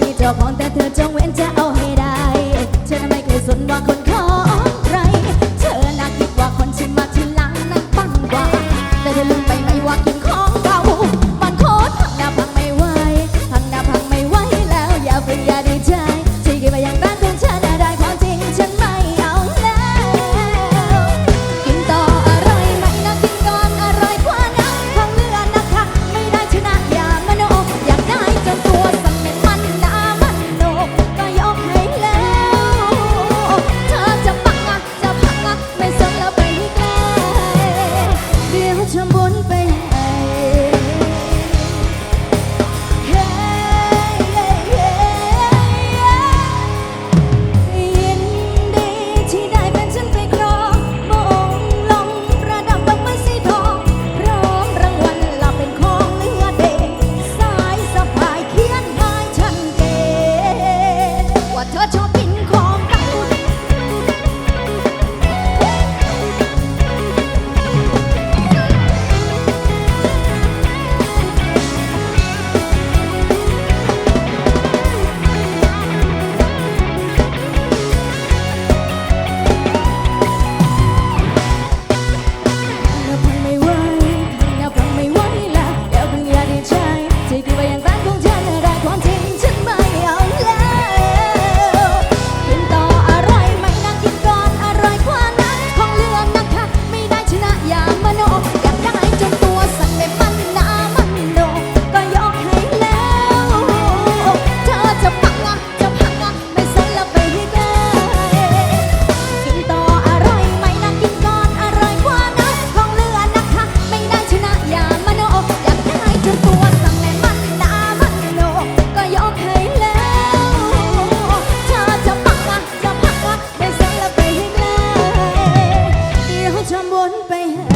มีเจ้าของแต่เธอจงเว้นจะเอาให้ได้เธอไม่เคยสนว่าคน ฉันวนไปหา